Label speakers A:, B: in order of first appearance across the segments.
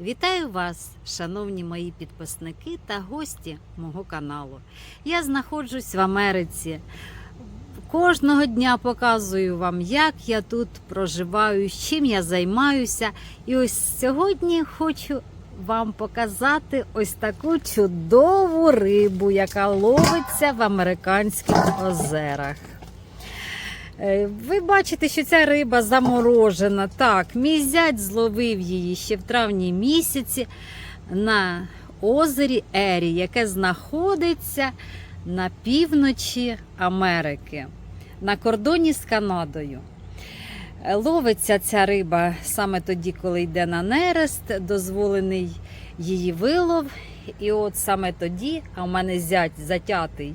A: Вітаю вас, шановні мої підписники та гості мого каналу. Я знаходжусь в Америці. Кожного дня показую вам, як я тут проживаю, чим я займаюся. І ось сьогодні хочу вам показати ось таку чудову рибу, яка ловиться в американських озерах. Е, Ви бачите, що ця риба заморожена. Так, мій зять зловив її ще в травні місяці на озері Ері, яке знаходиться на півночі Америки, на кордоні з Канадою. Е, Ловиться ця риба саме тоді, коли йде на нерест, дозволений її вилов. І от саме тоді, а в мене зять затятий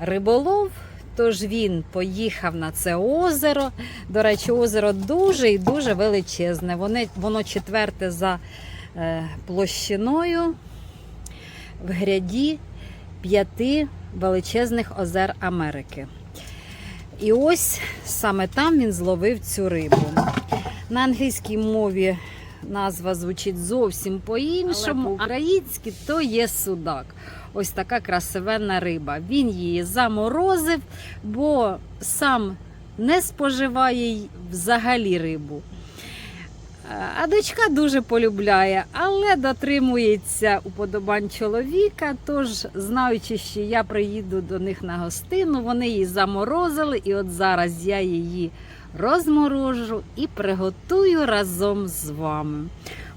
A: риболов. Тож він поїхав на це озеро. До речі, озеро дуже і дуже величезне. Воно, четверте за е, площиною в гряді п'яти величезних озер Америки. І ось саме там він зловив цю рибу. На англійській мові назва звучить зовсім по-іншому. По-українськи то є судак. Ось така красивенна риба. Він її заморозив, бо сам не споживає взагалі рибу. А дочка дуже полюбляє, але дотримується уподобань чоловіка. Тож, знаючи, що я приїду до них на гостину, вони її заморозили, і от зараз я її розморожу і приготую разом з вами.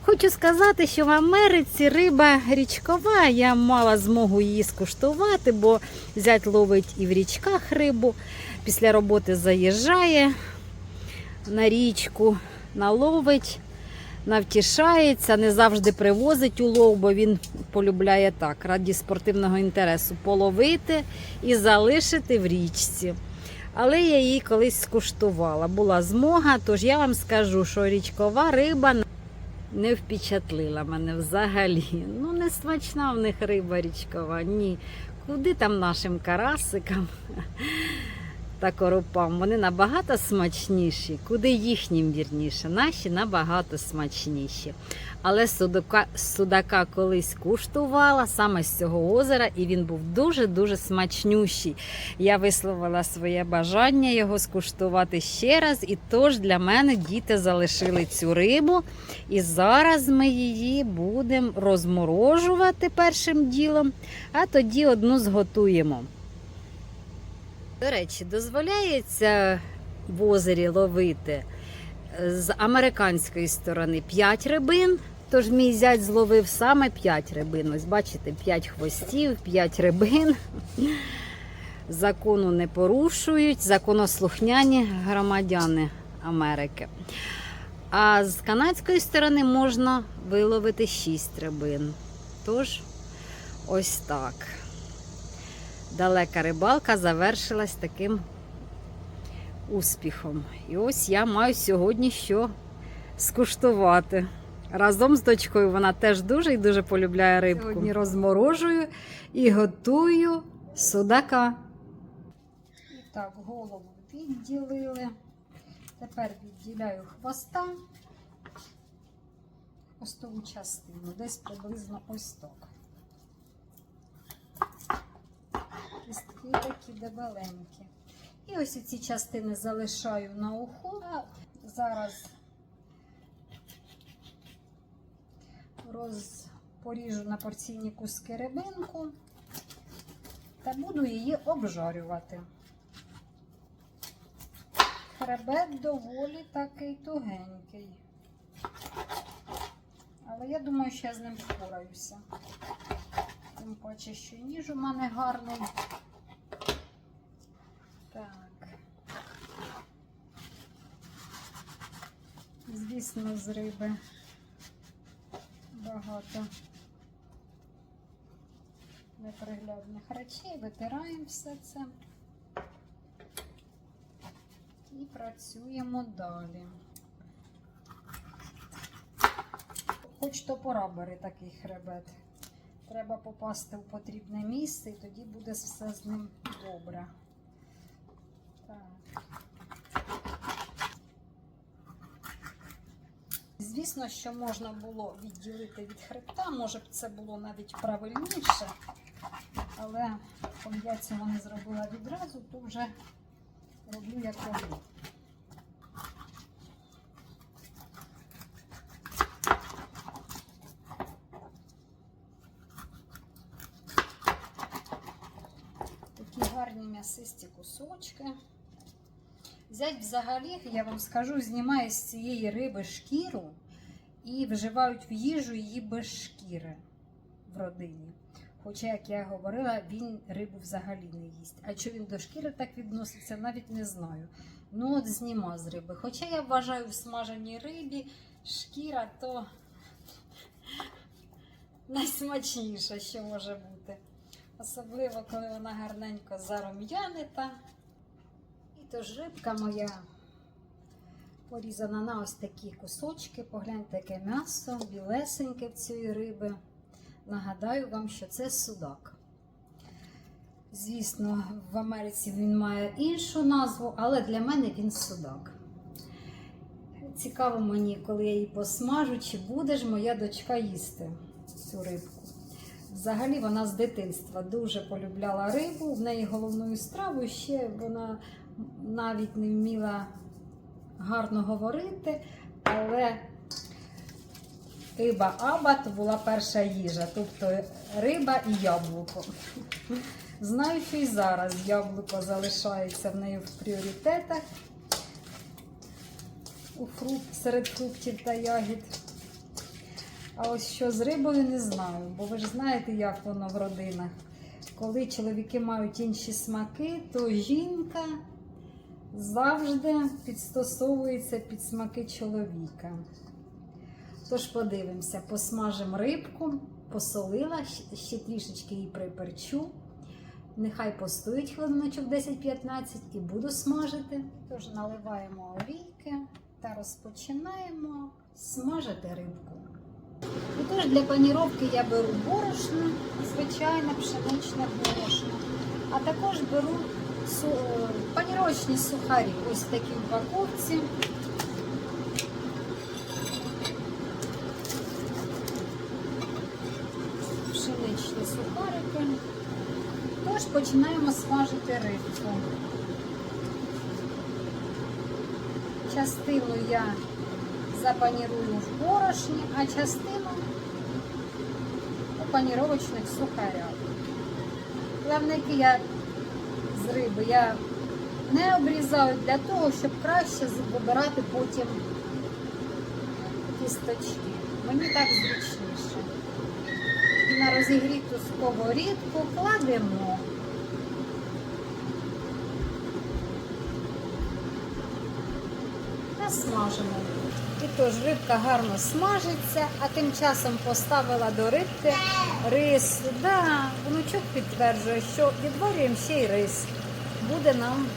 A: Хочу сказати, що в Америці риба річкова. Я мала змогу її скуштувати, бо зять ловить і в річках рибу. Після роботи заїжджає на річку, наловить, навтішається, не завжди привозить улов, бо він полюбляє так, раді спортивного інтересу половити і залишити в річці. Але я її колись скуштувала. Була змога, тож я вам скажу, що річкова риба не впечатлила мене взагалі. Ну, не смачна в них риба річкова. Ні. Куди там нашим карасикам та коропам? Вони набагато смачніші. Куди їхнім вірніше? Наші набагато смачніші. Але судака, судака колись куштувала саме з цього озера, і він був дуже-дуже смачнющий. Я висловила своє бажання його скуштувати ще раз. І тож для мене діти залишили цю рибу. І зараз ми її будемо розморожувати першим ділом, а тоді одну зготуємо. До речі, дозволяється в озері ловити з американської сторони 5 рибин. Тож мій зять зловив саме 5 рибин. Ось бачите, 5 хвостів, 5 рибин. Закону не порушують, законослухняні громадяни Америки. А з канадської сторони можна виловити 6 рибин. Тож, ось так. Далека рибалка завершилась таким успіхом. І ось я маю сьогодні що скуштувати. Разом з дочкою вона теж дуже і дуже полюбляє рибку. Сьогодні розморожую і готую судака. І так, голову відділили. Тепер відділяю хвоста, хвостову частину, десь приблизно ось так. Кістки такі дебеленькі. І ось ці частини залишаю на уху. А зараз розпоріжу на порційні куски рибинку та буду її обжарювати. Хребет доволі такий тугенький. Але я думаю, що я з ним впораюся. Тим паче, що ніж у мене гарний. Так. Звісно, з риби багато неприглядних речей. Витираємо все це і працюємо далі. Хоч топора бери такий хребет. Треба попасти в потрібне місце, і тоді буде все з ним добре. Так.
B: Звісно, що можна було відділити від хребта, може б це було навіть правильніше, але коли я цього не зробила відразу, то вже роблю як роблю. Такі гарні м'ясисті кусочки. Зять взагалі, я вам скажу, знімає з цієї риби шкіру і вживають в їжу її без шкіри в родині. Хоча, як я говорила, він рибу взагалі не їсть. А що він до шкіри так відноситься, навіть не знаю. Ну, от зніма з риби. Хоча я вважаю в смаженій рибі шкіра то найсмачніше, що може бути. Особливо, коли вона гарненько зарум'янета. Тож рибка моя порізана на ось такі кусочки. Погляньте, яке м'ясо, білесеньке в цієї риби. Нагадаю вам, що це судак. Звісно, в Америці він має іншу назву, але для мене він судак. Цікаво мені, коли я її посмажу, чи буде ж моя дочка їсти цю рибку. Взагалі вона з дитинства дуже полюбляла рибу. В неї головною стравою ще вона навіть не вміла гарно говорити, але риба аба то була перша їжа, тобто риба і яблуко. Знаю, що і зараз яблуко залишається в неї в пріоритетах у фрукт, серед фруктів та ягід. А ось що з рибою не знаю, бо ви ж знаєте, як воно в родинах. Коли чоловіки мають інші смаки, то жінка завжди підстосовується під смаки чоловіка. Тож подивимося, посмажимо рибку, посолила, ще трішечки її приперчу. Нехай постоїть хвилиночок 10-15 і буду смажити. Тож наливаємо олійки та розпочинаємо смажити рибку. Отож, для паніровки я беру борошно, звичайне пшеничне борошно, а також беру паніровочні сухарі, ось в такій упаковці. Пшеничні сухарики. Тож починаємо смажити рибку. Частину я запанірую в борошні, а частину у паніровочних сухарях. Плавники я риби я не обрізаю для того, щоб краще вибирати потім кісточки. Мені так зручніше. На розігріту сковорідку кладемо смажимо. І тож рибка гарно смажиться, а тим часом поставила до рибки рис. Да, внучок підтверджує, що відварюємо ще й рис. Буде нам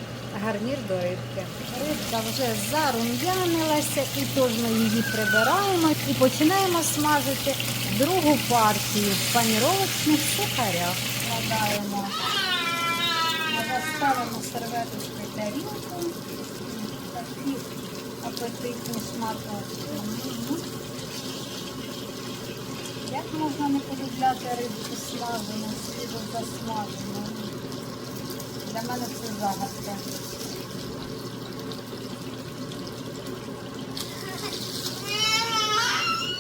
B: гарнір до рибки. Рибка вже зарум'янилася, і тож ми її прибираємо і починаємо смажити другу партію в паніровочних сухарях. Складаємо, ставимо серветочки тарілку. Апетитні шматочки. Як можна не полюбляти рибку смажену, свіжо засмажену? Для мене це загадка.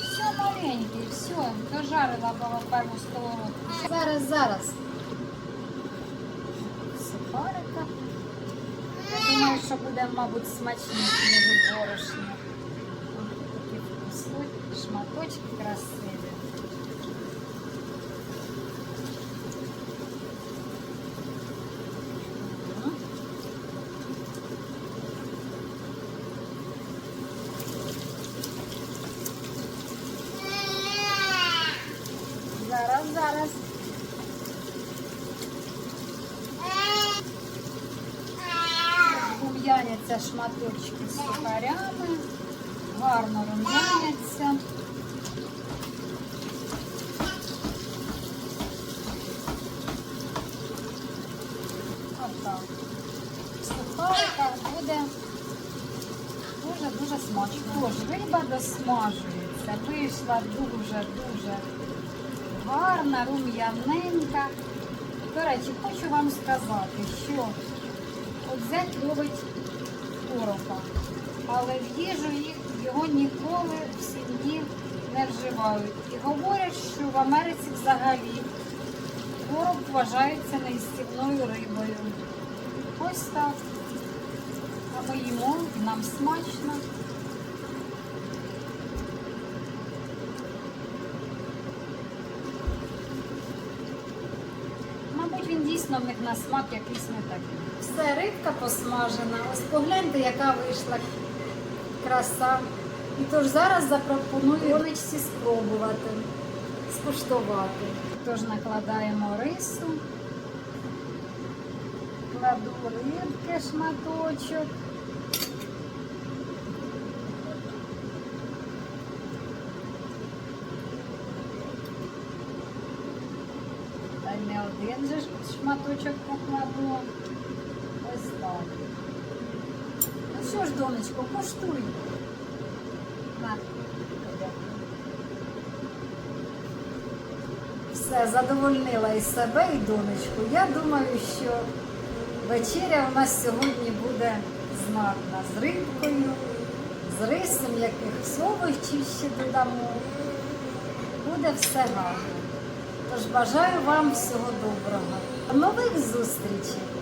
B: Все маленький, все, дожарила було першу сковородку. Зараз, зараз. Сухарика. Думаю, що буде, мабуть, смачніше, ніж у борошні. Такі вкусні шматочки красиві. Шматочки з сухарями, гарно рум'яняться. Отак. В сухариках буде дуже-дуже смачно. Тож риба досмажується, вийшла дуже-дуже гарна, рум'яненька. До речі, хочу вам сказати, що от зять любить корока, але в їжу його ніколи в сім'ї не вживають. І говорять, що в Америці взагалі короб вважається неїстівною рибою. Ось так. А ми їмо, нам смачно. Мабуть, він дійсно в них на смак якийсь не так. Все, рибка посмажена. Ось погляньте, яка вийшла краса. І тож зараз запропоную донечці спробувати, скуштувати. Тож накладаємо рису, кладу рибки шматочок. Один же ж шматочок покладу. Ось так. Ну що ж, донечко, куштуй. На. Все, задовольнила і себе, і донечку. Я думаю, що вечеря у нас сьогодні буде знатна з рибкою, з рисом, якихось овочів ще додамо. Буде все гарно. Тож бажаю вам всього доброго. Нових зустрічей!